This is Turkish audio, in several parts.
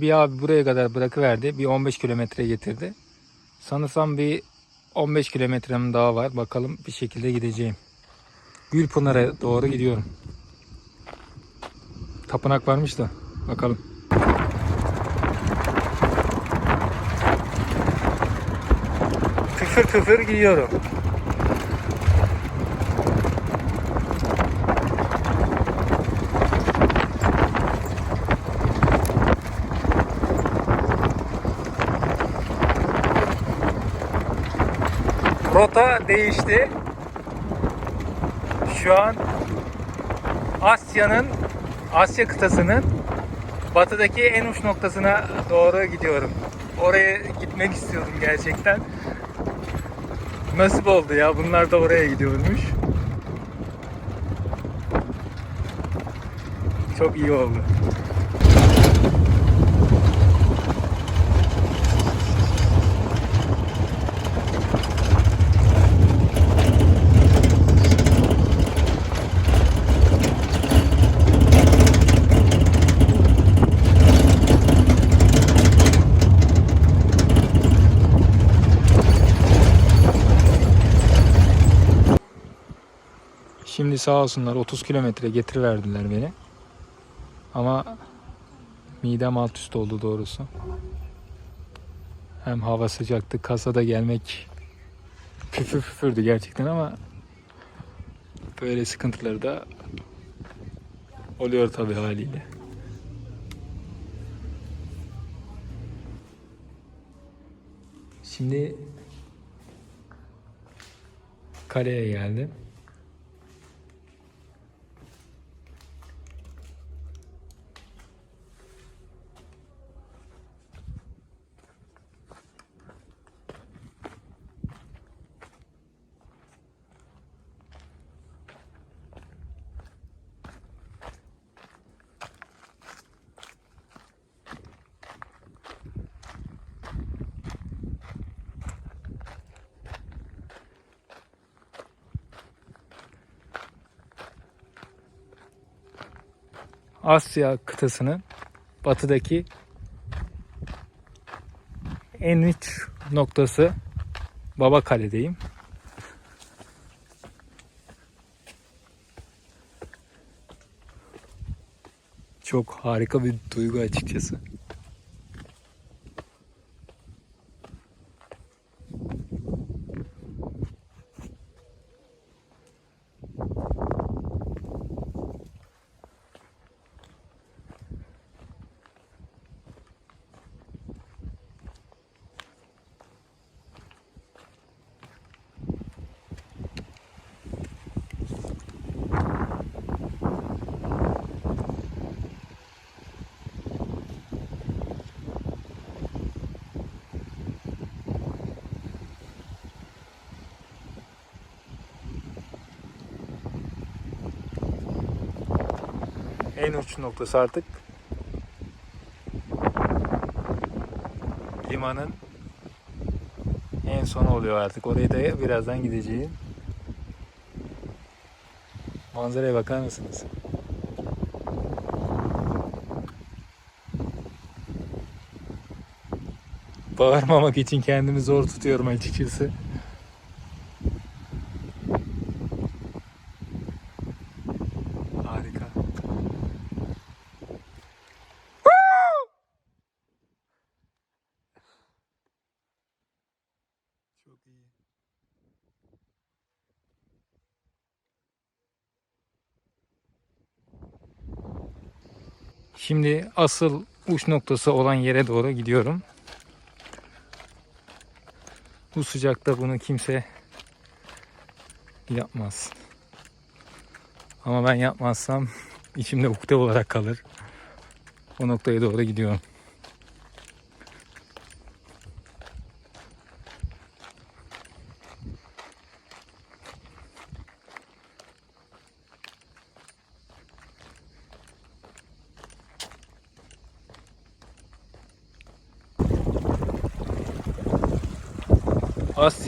Bir abi buraya kadar bırakıverdi. Bir 15 kilometre getirdi. Sanırsam bir 15 kilometrem daha var. Bakalım bir şekilde gideceğim. Gülpınar'a doğru gidiyorum. Tapınak varmış da. Bakalım. Püfür püfür gidiyorum. Rota değişti. Şu an Asya'nın Asya kıtasının batıdaki en uç noktasına doğru gidiyorum. Oraya gitmek istiyordum gerçekten. Nasip oldu ya. Bunlar da oraya gidiyormuş. Çok iyi oldu. Şimdi sağ olsunlar 30 kilometre getiriverdiler beni. Ama midem alt üst oldu doğrusu. Hem hava sıcaktı, kasada gelmek püfür püfürdü gerçekten ama böyle sıkıntıları da oluyor tabii haliyle. Şimdi kaleye geldim. Asya kıtasının batıdaki en uç noktası Baba Kale'deyim. Çok harika bir duygu açıkçası. En uç noktası artık limanın en sonu oluyor artık. Oraya da birazdan gideceğim. Manzaraya bakar mısınız? Bağırmamak için kendimi zor tutuyorum açıkçası. Harika. Çok iyi. Şimdi asıl uç noktası olan yere doğru gidiyorum. Bu sıcakta bunu kimse yapmaz. Ama ben yapmazsam içimde ukde olarak kalır. O noktaya doğru gidiyorum.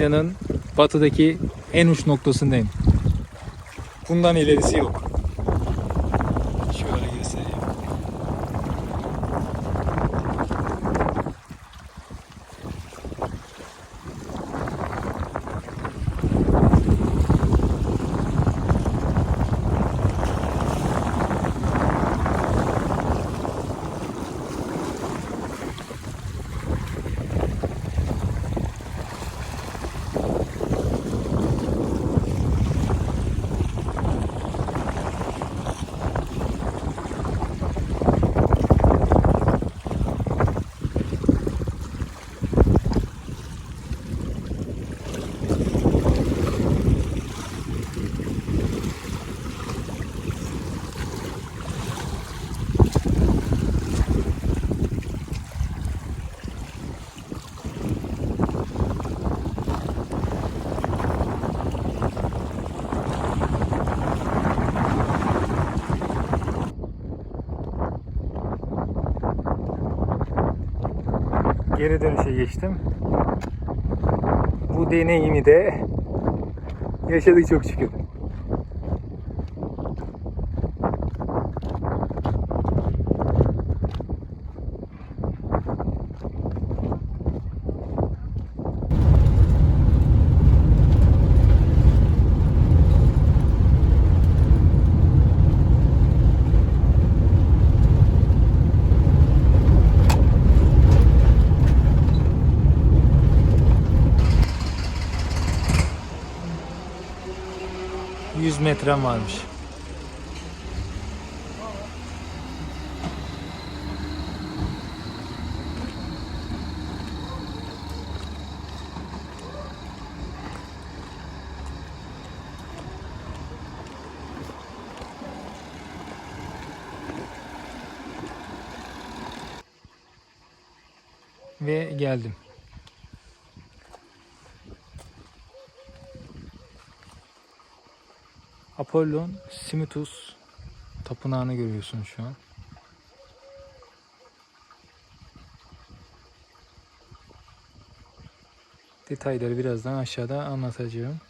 Asya'nın batıdaki en uç noktasındayım. Bundan ilerisi yok. Şöyle göstereyim. Geri dönüşe geçtim. Bu deneyimi de yaşadık çok şükür. Metrem varmış. Ve geldim. Apollon Simitus tapınağını görüyorsun şu an. Detayları birazdan aşağıda anlatacağım.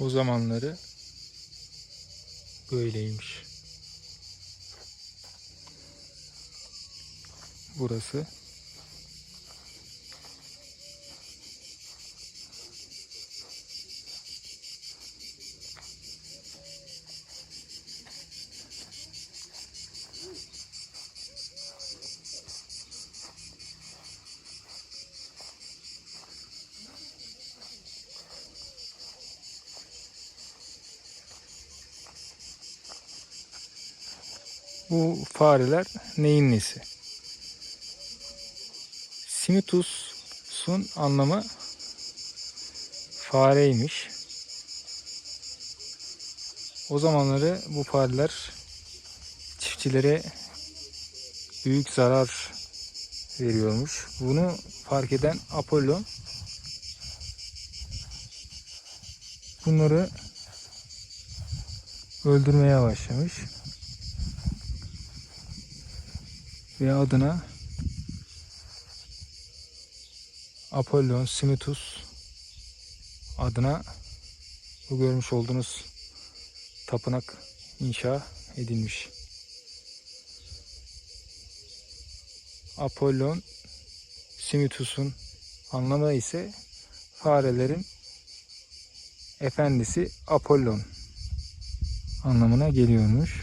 O zamanları böyleymiş. Burası. Bu fareler neyin nesi? Simitus'un anlamı fareymiş. O zamanları bu fareler çiftçilere büyük zarar veriyormuş. Bunu fark eden Apollo bunları öldürmeye başlamış. Ve adına Apollon Simitus adına bu görmüş olduğunuz tapınak inşa edilmiş. Apollon Simitus'un anlamı ise farelerin efendisi Apollon anlamına geliyormuş.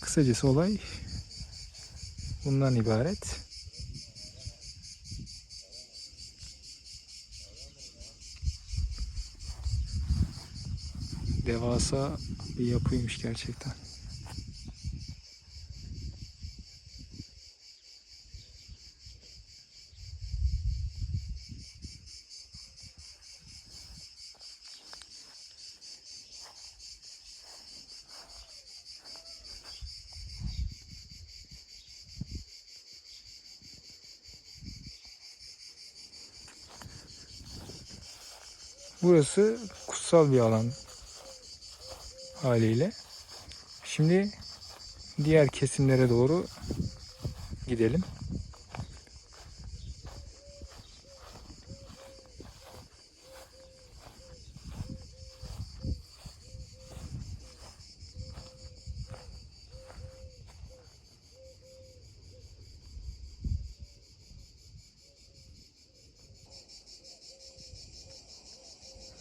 Kısacası olay bundan ibaret. Devasa bir yapıymış gerçekten. Burası kutsal bir alan haliyle. Şimdi diğer kesimlere doğru gidelim.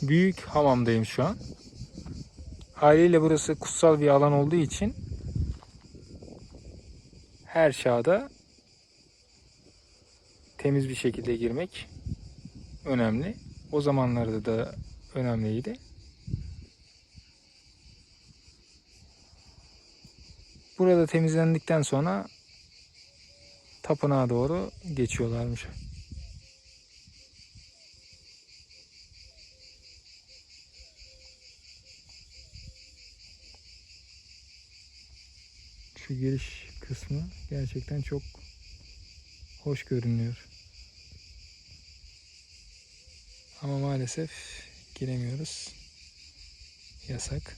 Büyük hamamdayım şu an. Haliyle burası kutsal bir alan olduğu için her çağda temiz bir şekilde girmek önemli. O zamanlarda da önemliydi. Burada temizlendikten sonra tapınağa doğru geçiyorlarmış. Şu giriş kısmı gerçekten çok hoş görünüyor. Ama maalesef giremiyoruz. Yasak.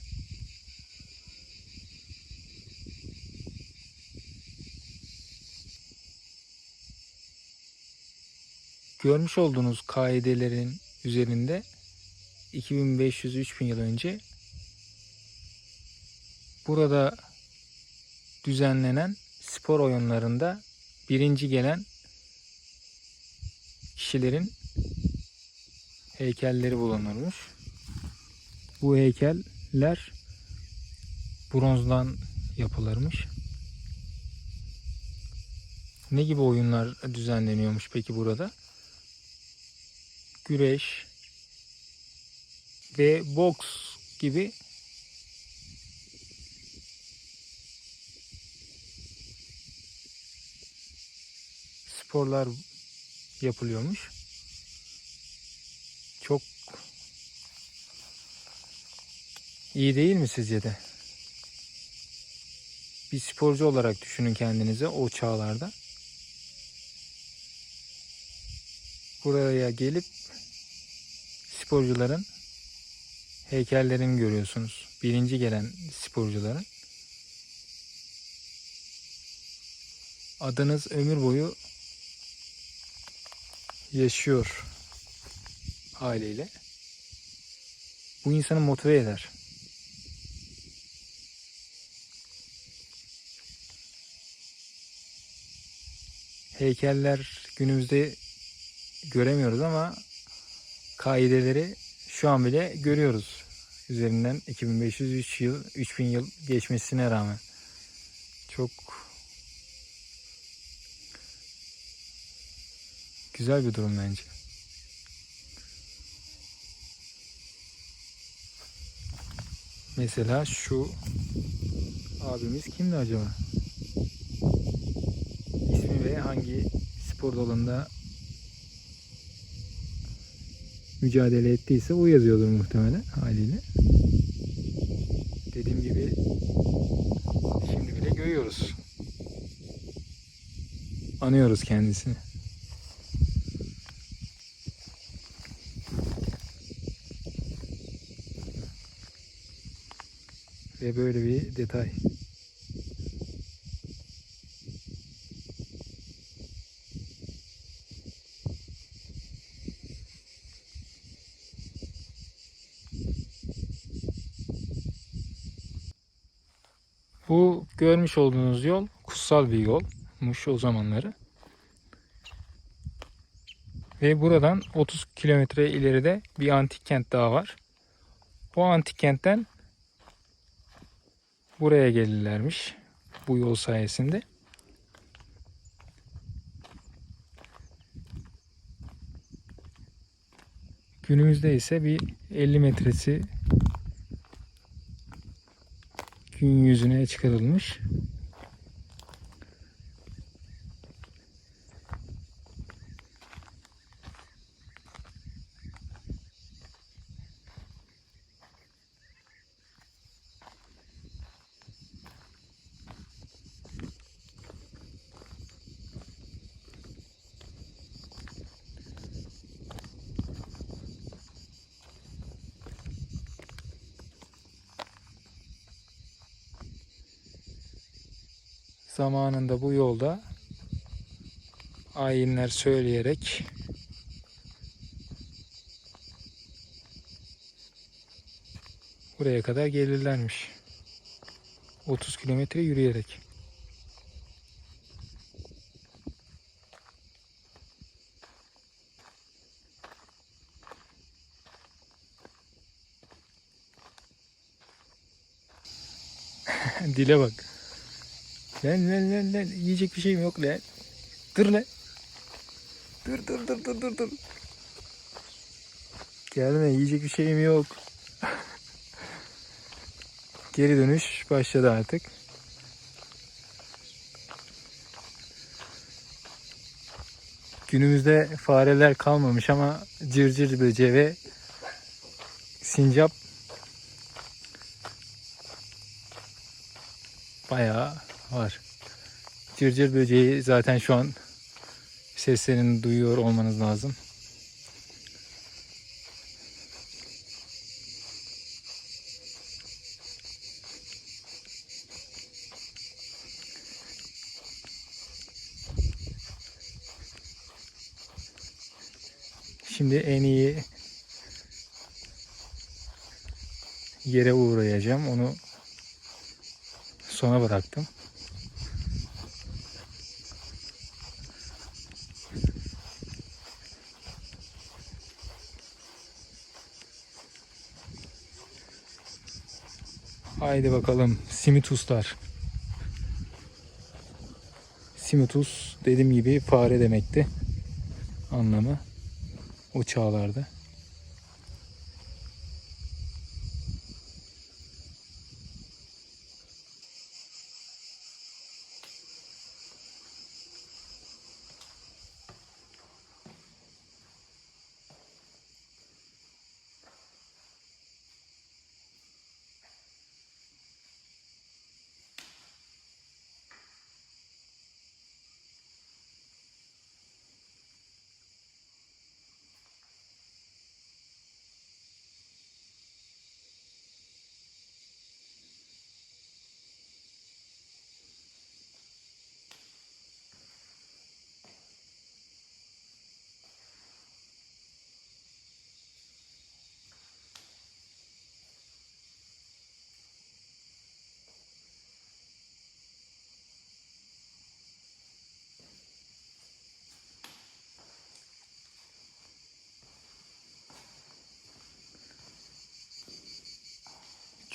Görmüş olduğunuz kaidelerin üzerinde 2500-3000 yıl önce burada düzenlenen spor oyunlarında birinci gelen kişilerin heykelleri bulunurmuş. Bu heykeller bronzdan yapılırmış. Ne gibi oyunlar düzenleniyormuş peki burada? Güreş ve boks gibi sporlar yapılıyormuş. Çok iyi değil mi sizce de? Bir sporcu olarak düşünün kendinizi o çağlarda. Buraya gelip sporcuların heykellerini görüyorsunuz. Birinci gelen sporcuların. Adınız ömür boyu yaşıyor haliyle. Bu insanı motive eder. Heykeller günümüzde göremiyoruz ama kaideleri şu an bile görüyoruz. Üzerinden 2503 yıl, 3000 yıl geçmesine rağmen. Çok güzel bir durum bence. Mesela şu abimiz kimdi acaba? İsmi ve hangi spor dalında mücadele ettiyse o yazıyordur muhtemelen haliyle. Dediğim gibi şimdi bile görüyoruz. Anıyoruz kendisini. Ve böyle bir detay. Bu görmüş olduğunuz yol kutsal bir yolmuş o zamanları. Ve buradan 30 kilometre ileride bir antik kent daha var. O antik kentten buraya gelirlermiş bu yol sayesinde. Günümüzde ise bir 50 metresi gün yüzüne çıkarılmış. Zamanında bu yolda ayinler söyleyerek buraya kadar gelirlermiş. 30 kilometre yürüyerek. Dile bak. Lan lan lan lan yiyecek bir şeyim yok lan. Dur lan. Dur dur dur dur dur dur. Gelme yiyecek bir şeyim yok. Geri dönüş başladı artık. Günümüzde fareler kalmamış ama cırcır böceği ve sincap bayağı var. Cırcır böceği zaten şu an seslerini duyuyor olmanız lazım. Şimdi en iyi yere uğrayacağım. Onu sona bıraktım. Haydi bakalım Simituslar. Simitus dediğim gibi fare demekti. Anlamı o çağlarda.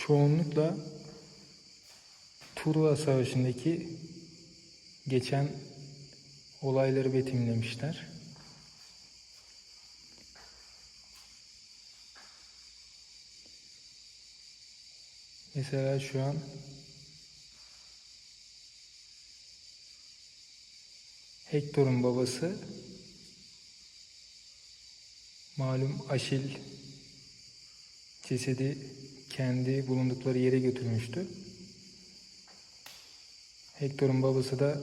Çoğunlukla Truva Savaşı'ndaki geçen olayları betimlemişler. Mesela şu an Hektor'un babası malum Aşil cesedi kendi bulundukları yere götürmüştü. Hektor'un babası da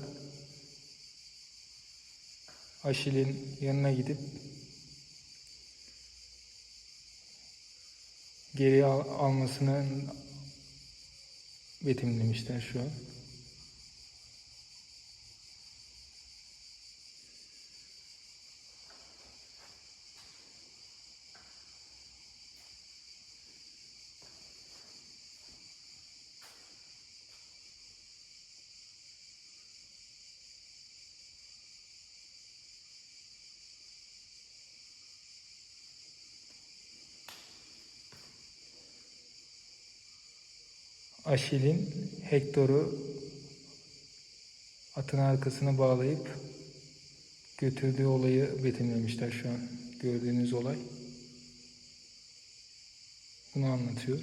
Aşil'in yanına gidip geri al- almasını betimlemişler şu an. Aşil'in Hektor'u atın arkasına bağlayıp götürdüğü olayı betimlemişler şu an. Gördüğünüz olay. Bunu anlatıyor.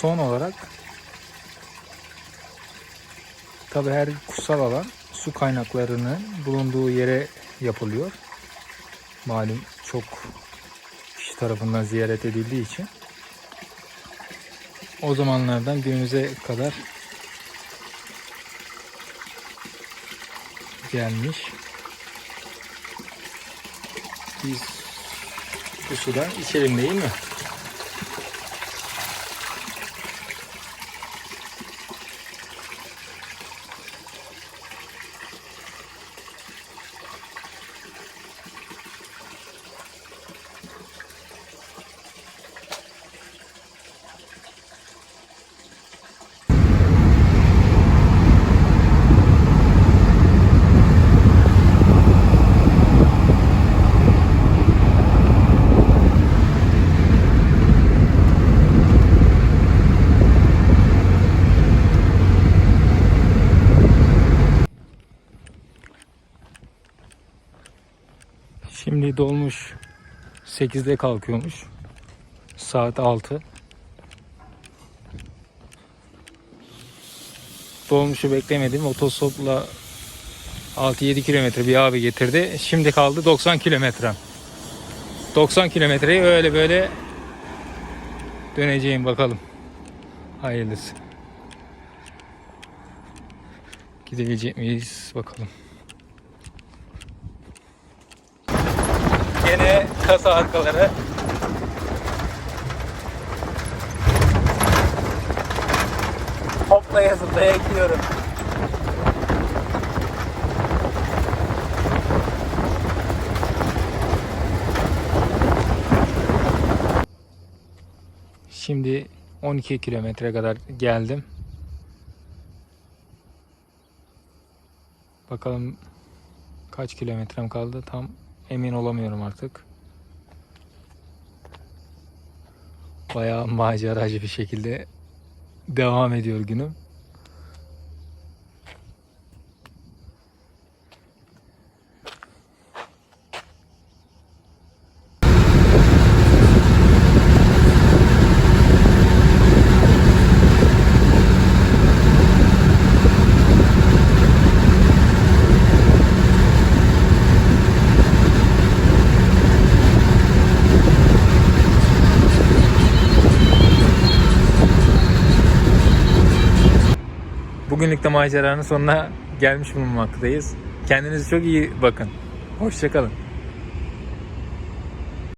Son olarak tabi her kutsal alan su kaynaklarının bulunduğu yere yapılıyor. Malum çok kişi tarafından ziyaret edildiği için. O zamanlardan günümüze kadar gelmiş. Biz bu sudan içelim değil mi? Dolmuş 8'de kalkıyormuş. Saat 6. Dolmuşu beklemedim. Otostopla 6-7 kilometre bir abi getirdi. Şimdi kaldı 90 kilometrem. 90 kilometreyi öyle böyle döneceğim bakalım. Hayırlısı. Gidebilecek miyiz bakalım. Gene kasa arkaları. Hoplaya zıplaya gidiyorum. Şimdi 12 kilometre kadar geldim. Bakalım kaç kilometrem kaldı tam emin olamıyorum artık. Bayağı maceracı bir şekilde devam ediyor günüm. Bugünlük de maceranın sonuna gelmiş bulunmaktayız. Kendinize çok iyi bakın. Hoşçakalın.